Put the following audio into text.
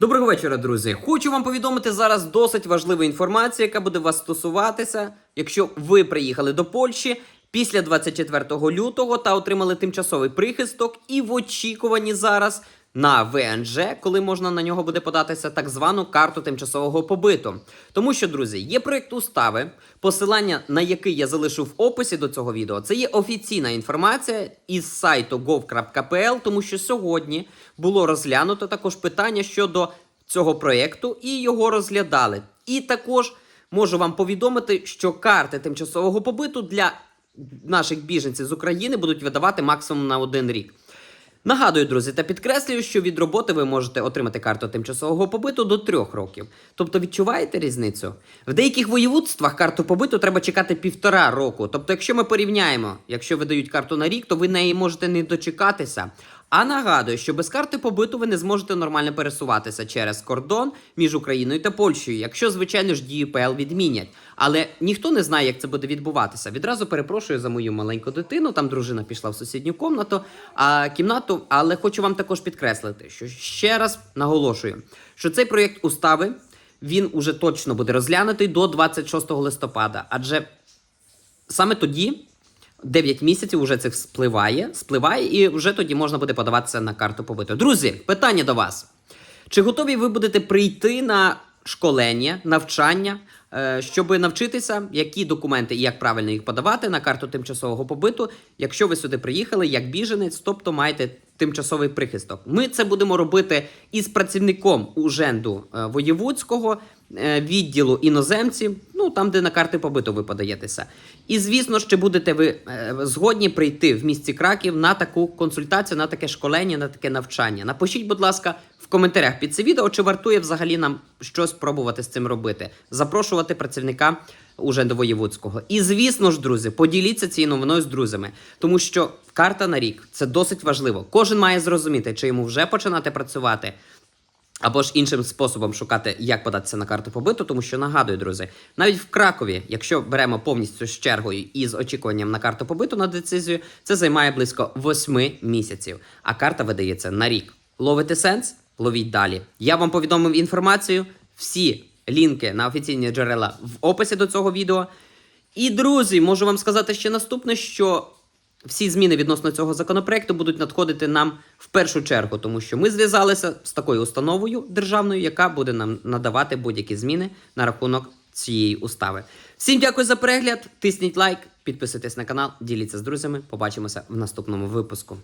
Доброго вечора, друзі. Хочу вам повідомити зараз досить важливу інформацію, яка буде вас стосуватися, якщо ви приїхали до Польщі після 24 лютого та отримали тимчасовий прихисток, і в очікуванні зараз на ВНЖ, коли можна на нього буде податися так звану карту тимчасового побиту. Тому що, друзі, є проєкт устави, посилання на який я залишу в описі до цього відео. Це є офіційна інформація із сайту gov.pl, тому що сьогодні було розглянуто також питання щодо цього проєкту і його розглядали. І також можу вам повідомити, що карти тимчасового побиту для наших біженців з України будуть видавати максимум на один рік. Нагадую, друзі, та підкреслюю, що від роботи ви можете отримати карту тимчасового побиту до трьох років. Тобто відчуваєте різницю? В деяких воєводствах карту побиту треба чекати півтора року. Тобто, якщо ми порівняємо, якщо видають карту на рік, то ви неї можете не дочекатися. А нагадую, що без карти побиту ви не зможете нормально пересуватися через кордон між Україною та Польщею, якщо, звичайно ж, дію ПЛ відмінять. Але ніхто не знає, як це буде відбуватися. Відразу перепрошую за мою маленьку дитину. Там дружина пішла в сусідню комнату, а кімнату. Але хочу вам також підкреслити, що ще раз наголошую, що цей проєкт устави він уже точно буде розглянутий до 26 листопада, адже саме тоді. 9 місяців вже це спливає, спливає, і вже тоді можна буде подаватися на карту побиту. Друзі, питання до вас: чи готові ви будете прийти на школення, навчання, е, щоб навчитися, які документи і як правильно їх подавати на карту тимчасового побиту, якщо ви сюди приїхали як біженець, тобто маєте тимчасовий прихисток? Ми це будемо робити із працівником уженду е, воєвудського відділу іноземців, ну там, де на карти побиту ви подаєтеся. І звісно чи будете ви е, згодні прийти в місті Краків на таку консультацію, на таке школення, на таке навчання? Напишіть, будь ласка, в коментарях під це відео, чи вартує взагалі нам щось пробувати з цим робити, запрошувати працівника Уженду Воєвудського. І звісно ж, друзі, поділіться цією новиною з друзями, тому що карта на рік це досить важливо. Кожен має зрозуміти, чи йому вже починати працювати. Або ж іншим способом шукати, як податися на карту побиту, тому що нагадую, друзі, навіть в Кракові, якщо беремо повністю з чергою і з очікуванням на карту побиту на децизію, це займає близько 8 місяців. А карта видається на рік. Ловите сенс? Ловіть далі. Я вам повідомив інформацію. Всі лінки на офіційні джерела в описі до цього відео. І, друзі, можу вам сказати ще наступне, що всі зміни відносно цього законопроекту будуть надходити нам в першу чергу, тому що ми зв'язалися з такою установою державною, яка буде нам надавати будь-які зміни на рахунок цієї устави. Всім дякую за перегляд. Тисніть лайк, підписуйтесь на канал, діліться з друзями. Побачимося в наступному випуску.